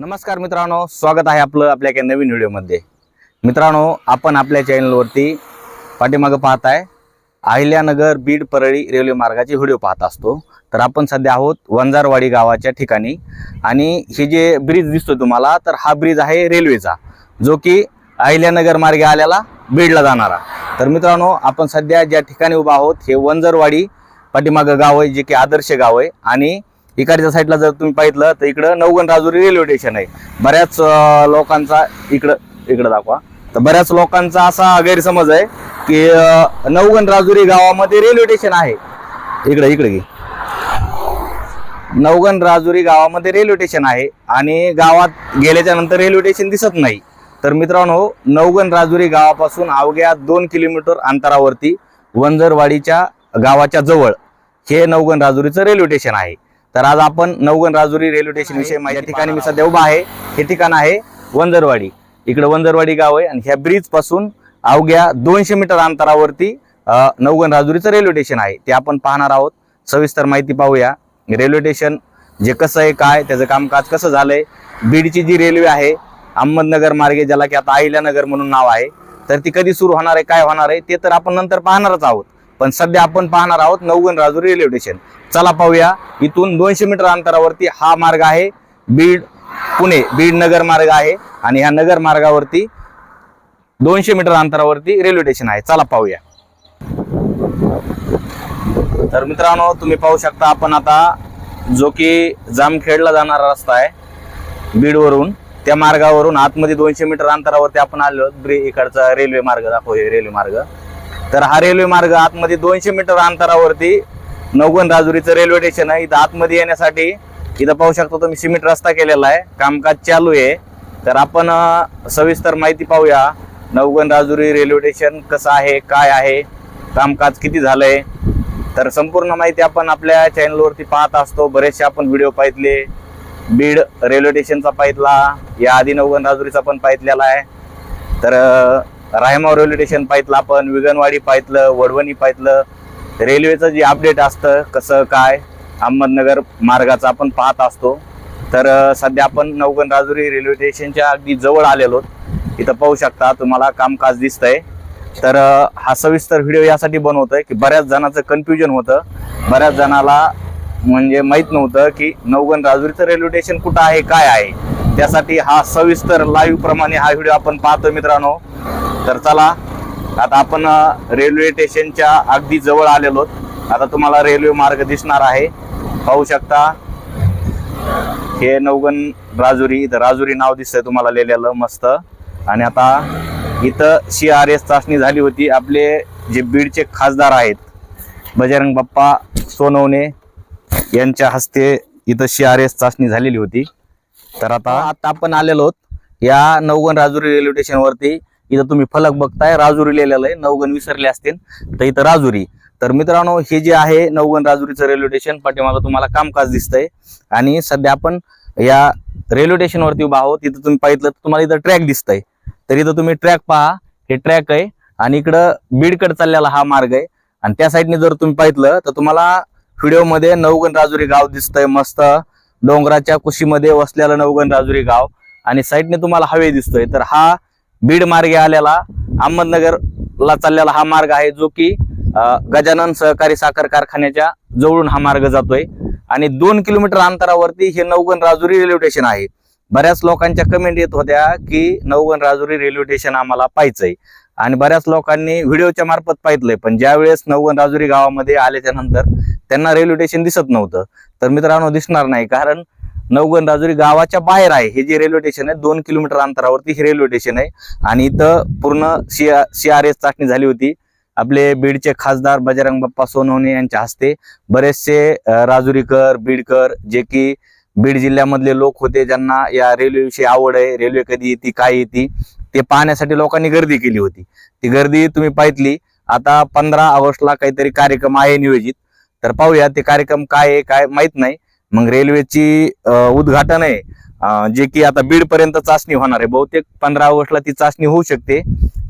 नमस्कार मित्रांनो स्वागत आहे आपलं आपल्या एका नवीन व्हिडिओमध्ये. मित्रांनो आपण आपल्या चॅनलवरती पाठीमागं पाहताय अहिल्यानगर बीड परळी रेल्वे मार्गाचे व्हिडिओ पाहत असतो. तर आपण सध्या आहोत वंजारवाडी गावाच्या ठिकाणी. आणि हे जे ब्रिज दिसतो तुम्हाला तर हा ब्रिज आहे रेल्वेचा जो की अहिल्यानगर मार्गे आल्याला बीडला जाणारा. तर मित्रांनो आपण सध्या ज्या ठिकाणी उभा आहोत हे वंजरवाडी पाठीमागं गाव आहे जे की आदर्श गाव आहे. आणि इकडच्या साईडला जर तुम्ही पाहिलं तर इकडं नवगण राजुरी रेल्वे स्टेशन आहे. बऱ्याच लोकांचा इकडं इकडं दाखवा. तर बऱ्याच लोकांचा असा गैरसमज आहे की नवगण राजुरी गावामध्ये रेल्वे स्टेशन आहे. इकडं इकडे घे. नवगण राजुरी गावामध्ये रेल्वे स्टेशन आहे आणि गावात गेल्याच्यानंतर रेल्वे स्टेशन दिसत नाही. तर मित्रांनो नवगण राजुरी गावापासून अवघ्या दोन किलोमीटर अंतरावरती वंजरवाडीच्या गावाच्या जवळ हे नवगण राजुरीचं रेल्वे स्टेशन आहे. तर आज आपण नवगण राजुरी रेल्वे स्टेशन विषयी या ठिकाणी मी सध्या उभा आहे. हे ठिकाण आहे वंजरवाडी. इकडे वंजरवाडी गाव आहे आणि ह्या ब्रिजपासून अवघ्या दोनशे मीटर अंतरावरती नवगण राजुरीचं रेल्वे स्टेशन आहे. ते आपण पाहणार आहोत. सविस्तर माहिती पाहूया. रेल्वे स्टेशन जे कसं आहे काय त्याचं कामकाज कसं झालंय? बीडची जी रेल्वे आहे अहमदनगर मार्गे ज्याला की आता अहिल्यानगर म्हणून नाव आहे तर ती कधी सुरू होणार आहे काय होणार आहे ते तर आपण नंतर पाहणारच आहोत. पण सध्या आपण पाहणार आहोत नवगण राजू रेल्वे स्टेशन. चला पाहूया. इथून दोनशे मीटर अंतरावरती हा मार्ग आहे. बीड पुणे बीड नगर मार्ग आहे. आणि ह्या नगर मार्गावरती दोनशे मीटर अंतरावरती रेल्वे स्टेशन आहे. चला पाहूया. तर मित्रांनो तुम्ही पाहू शकता आपण आता जो की जामखेडला जाणारा रस्ता आहे बीडवरून. त्या मार्गावरून आतमध्ये दोनशे मीटर अंतरावरती आपण आलो. इकडचा रेल्वे मार्ग दाखव रेल्वे मार्ग. तर हा रेल्वे मार्ग आतमध्ये दोनशे मीटर अंतरावरती नवगण राजुरीचं रेल्वे स्टेशन आहे. इथं आतमध्ये येण्यासाठी इथं पाहू शकतो तुम्ही सिमेंट रस्ता केलेला आहे. कामकाज चालू आहे. तर आपण सविस्तर माहिती पाहूया. नवगण राजुरी रेल्वे स्टेशन कसं आहे काय आहे कामकाज किती झालंय. तर संपूर्ण माहिती आपण आपल्या चॅनलवरती पाहत असतो. बरेचसे आपण व्हिडिओ पाहितले. बीड रेल्वे स्टेशनचा पाहितला. या आधी नवगण राजुरीचा पण पाहितलेला आहे. तर रायमाव रेल्वे स्टेशन पाहितलं आपण विगनवाडी पाहितलं वडवणी पाहितलं. रेल्वेचं जे अपडेट असतं कसं काय अहमदनगर मार्गाचं आपण पाहत असतो. तर सध्या आपण नवगण राजुरी रेल्वे स्टेशनच्या अगदी जवळ आलेलो इथं पाहू शकता तुम्हाला कामकाज दिसतंय. तर हा सविस्तर व्हिडिओ यासाठी बनवतोय की बऱ्याच जणांचं कन्फ्युजन होतं. बऱ्याच जणाला म्हणजे माहीत नव्हतं की नवगण राजुरीचं रेल्वे स्टेशन कुठं आहे काय आहे. त्यासाठी हा सविस्तर लाईव्ह प्रमाणे हा व्हिडिओ आपण पाहतोय मित्रांनो. तर चला आता आपण रेल्वे स्टेशनच्या अगदी जवळ आलेलो आता तुम्हाला रेल्वे मार्ग दिसणार आहे. पाहू शकता हे नवगण राजुरी इथं राजुरी नाव दिसतंय तुम्हाला लिहिलेलं मस्त. आणि आता इथं सी आर एस चाचणी झाली होती. आपले जे बीडचे खासदार आहेत बजरंग बाप्पा सोनवणे यांच्या हस्ते इथं सी आर एस चाचणी झालेली होती. तर आता आता आपण आलेलो आहोत या नवगण राजुरी रेल्वे स्टेशनवरती. इथं तुम्ही फलक बघताय राजुरी लिहिलेलं आहे नवगण विसरले असतील तर इथं राजुरी. तर मित्रांनो हे जे आहे नवगण राजुरीचं रेल्वे स्टेशन पाठीमागं तुम्हाला कामकाज दिसतंय. आणि सध्या आपण या रेल्वे स्टेशनवरती उभा आहोत. इथं तुम्ही पाहिलं तर तुम्हाला इथं ट्रॅक दिसतंय. तर इथं तुम्ही ट्रॅक पहा. हे ट्रॅक आहे. आणि इकडं बीडकडे चाललेला हा मार्ग आहे. आणि त्या साईडने जर तुम्ही पाहिलं तर तुम्हाला व्हिडिओमध्ये नवगण राजुरी गाव दिसतंय मस्त. डोंगराच्या कुशीमध्ये वसलेलं नवगण राजुरी गाव. आणि साईडने तुम्हाला हवे दिसतोय. तर हा बीड मार्गे आलेला अहमदनगरला चाललेला हा मार्ग आहे जो की गजानन सहकारी साखर कारखान्याच्या जवळून हा मार्ग जातोय. आणि दोन किलोमीटर अंतरावरती हे नवगण राजुरी रेल्वे स्टेशन आहे. बऱ्याच लोकांच्या कमेंट येत होत्या की नवगण राजुरी रेल्वे स्टेशन आम्हाला पाहायचंय. आणि बऱ्याच लोकांनी व्हिडिओच्या मार्फत पाहिलंय पण ज्या वेळेस नवगण राजुरी गावामध्ये आल्याच्यानंतर त्यांना रेल्वे स्टेशन दिसत नव्हतं. तर मित्रांनो दिसणार नाही कारण नवगण राजुरी गावाच्या बाहेर आहे हे जे रेल्वे स्टेशन आहे दोन किलोमीटर अंतरावरती हे रेल्वे स्टेशन आहे. आणि इथं पूर्ण सी सी आर एस चाचणी झाली होती. आपले बीडचे खासदार बजरंग बाप्पा सोनवणे यांच्या हस्ते बरेचसे राजुरीकर बीडकर जे की बीड जिल्ह्यामधले लोक होते ज्यांना या रेल्वेविषयी आवड आहे. रेल्वे कधी येते काय येते ते पाहण्यासाठी लोकांनी गर्दी केली होती. ती गर्दी तुम्ही पाहितली. आता पंधरा ऑगस्टला काहीतरी कार्यक्रम आहे नियोजित. तर पाहूया ते कार्यक्रम काय आहे काय माहीत नाही. मग रेल्वेची उद्घाटन आहे. जे की आता बीड पर्यंत चाचणी होणार आहे. बहुतेक पंधरा ऑगस्टला ती चाचणी होऊ शकते.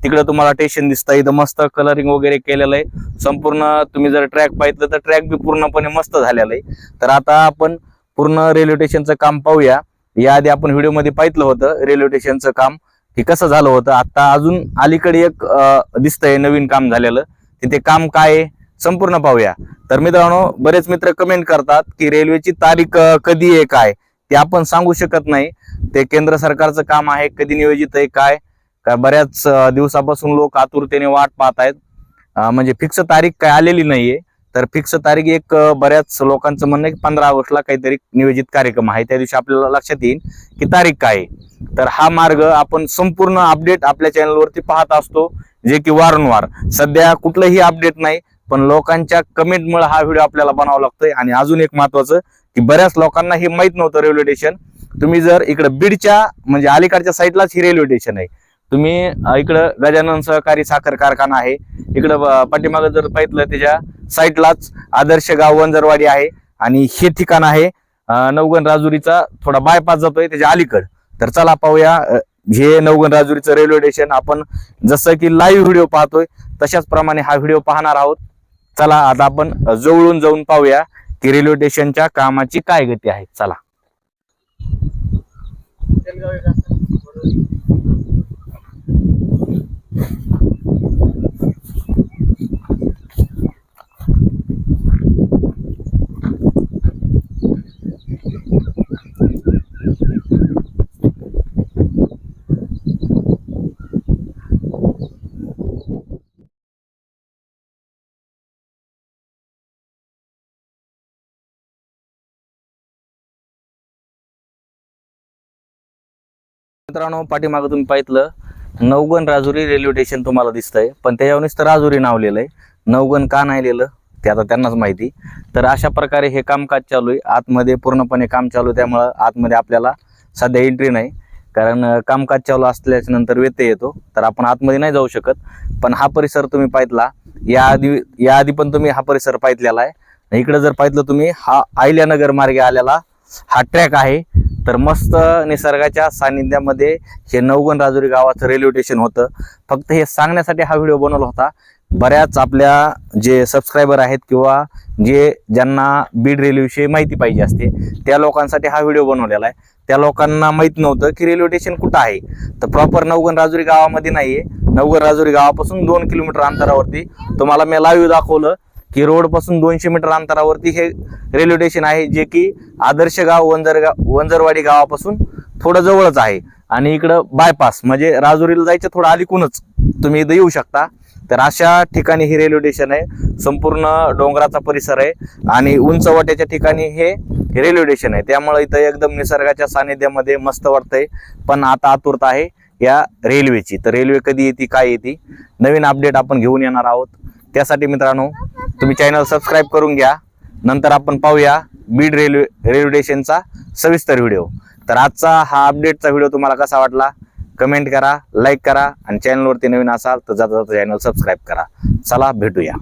तिकडे तुम्हाला स्टेशन दिसतं. इथं मस्त कलरिंग वगैरे केलेलं आहे. संपूर्ण तुम्ही जर ट्रॅक पाहिलं तर ट्रॅक बी पूर्णपणे मस्त झालेलं आहे. तर आता आपण पूर्ण रेल्वे स्टेशनचं काम पाहूया. याआधी आपण व्हिडिओमध्ये पाहिलं होतं रेल्वे स्टेशनचं काम. हे कसं झालं होतं? आता अजून अलीकडे एक दिसतंय नवीन काम झालेलं. तिथे काम काय आहे? संपूर्ण पाहूया. तर मित्रांनो बरेच मित्र कमेंट करतात की रेल्वेची तारीख कधी आहे काय? ते आपण सांगू शकत नाही. ते केंद्र सरकारचं काम आहे कधी नियोजित आहे काय? काय बऱ्याच दिवसापासून लोक आतुरतेने वाट पाहत आहेत. म्हणजे फिक्स तारीख काय आलेली नाहीये. तर फिक्स तारीख एक बऱ्याच लोकांचं म्हणणं की पंधरा ऑगस्टला काहीतरी नियोजित कार्यक्रम आहे. त्या दिवशी आपल्याला लक्षात येईल की तारीख काय आहे. तर हा मार्ग आपण संपूर्ण अपडेट आपल्या चॅनलवरती पाहत असतो जे की वारंवार. सध्या कुठलंही अपडेट नाही. पण लोकांच्या कमेंटमुळे हा व्हिडिओ आपल्याला बनावा लागतोय. आणि अजून एक महत्वाचं की बऱ्याच लोकांना हे माहीत नव्हतं रेल्वे स्टेशन. तुम्ही जर इकडं बीडच्या म्हणजे अलीकडच्या साईडलाच ही रेल्वे स्टेशन आहे. तुम्ही इकडं गजानन सहकारी साखर कारखाना आहे. इकडं पाठीमागं जर पाहितलं त्याच्या साईडलाच आदर्श गाव वंजरवाडी आहे. आणि हे ठिकाण आहे नवगण राजुरीचा. थोडा बायपास जातोय त्याच्या अलीकड. तर चला पाहूया हे नवगण राजुरीचं रेल्वे स्टेशन. आपण जसं की लाईव्ह व्हिडिओ पाहतोय तशाच प्रमाणे हा व्हिडिओ पाहणार आहोत. चला आता आपण जवळून जाऊन पाहूया की रेल्वे स्टेशनच्या कामाची काय गती आहे. चला. मित्रांनो पाठीमागं तुम्ही पाहितलं नवगण राजुरी रेल्वे स्टेशन तुम्हाला दिसतंय. पण त्याच्यावरच तर राजुरी नाव लिहिलंय. नवगण का नाही लिहिलं ते आता त्यांनाच माहिती. तर अशा प्रकारे हे कामकाज चालू आहे. आतमध्ये पूर्णपणे काम चालू आहे त्यामुळं आतमध्ये आपल्याला सध्या एंट्री नाही. कारण कामकाज चालू असल्याच्या नंतर व्यत्यय येतो. तर आपण आतमध्ये नाही जाऊ शकत. पण हा परिसर तुम्ही पाहितला. याआधी याआधी पण तुम्ही हा परिसर पाहितलेला आहे. इकडे जर पाहितलं तुम्ही हा आहिल्यानगर मार्गे आलेला हा ट्रॅक आहे. तर मस्त निसर्गाच्या सानिध्यामध्ये हे नवगण राजुरी गावाचं रेल्वे स्टेशन होतं. फक्त हे सांगण्यासाठी हा व्हिडिओ बनवला होता. बऱ्याच आपल्या जे सबस्क्रायबर आहेत किंवा जे ज्यांना बीड रेल्वेविषयी माहिती पाहिजे असते त्या लोकांसाठी हा व्हिडिओ बनवलेला आहे. त्या लोकांना माहीत नव्हतं की रेल्वे स्टेशन कुठं आहे. तर प्रॉपर नवगण राजुरी गावामध्ये नाही आहे नवगण राजुरी गावापासून दोन किलोमीटर अंतरावरती. तुम्हाला मी लाईव्ह दाखवलं. की रोडपासून दोनशे मीटर अंतरावरती हे रेल्वे स्टेशन आहे जे की आदर्श गाव वंजरगाव वंजरवाडी गावापासून थोडं जवळच आहे. आणि इकडं बायपास म्हणजे राजुरीला जायचं थोडं अलीकूनच. तुम्ही इथं येऊ शकता. तर अशा ठिकाणी ही रेल्वे स्टेशन आहे. संपूर्ण डोंगराचा परिसर आहे. आणि उंचवट्याच्या ठिकाणी हे रेल्वे स्टेशन आहे. त्यामुळे इथं एकदम निसर्गाच्या सानिध्यामध्ये मस्त वाटतंय. पण आता आतुरता आहे या रेल्वेची तर रेल्वे कधी येते काय येते नवीन अपडेट आपण घेऊन येणार आहोत. त्यासाठी मित्रांनो तुम्ही चॅनल सबस्क्राईब करून घ्या. नंतर आपण पाहूया बीड रेल्वे रेल्वे स्टेशनचा सविस्तर व्हिडिओ तर आजचा हा अपडेटचा व्हिडिओ तुम्हाला कसा वाटला? कमेंट करा लाईक करा आणि चॅनलवरती नवीन असाल तर जाता जाता चॅनल सबस्क्राईब करा. चला भेटूया.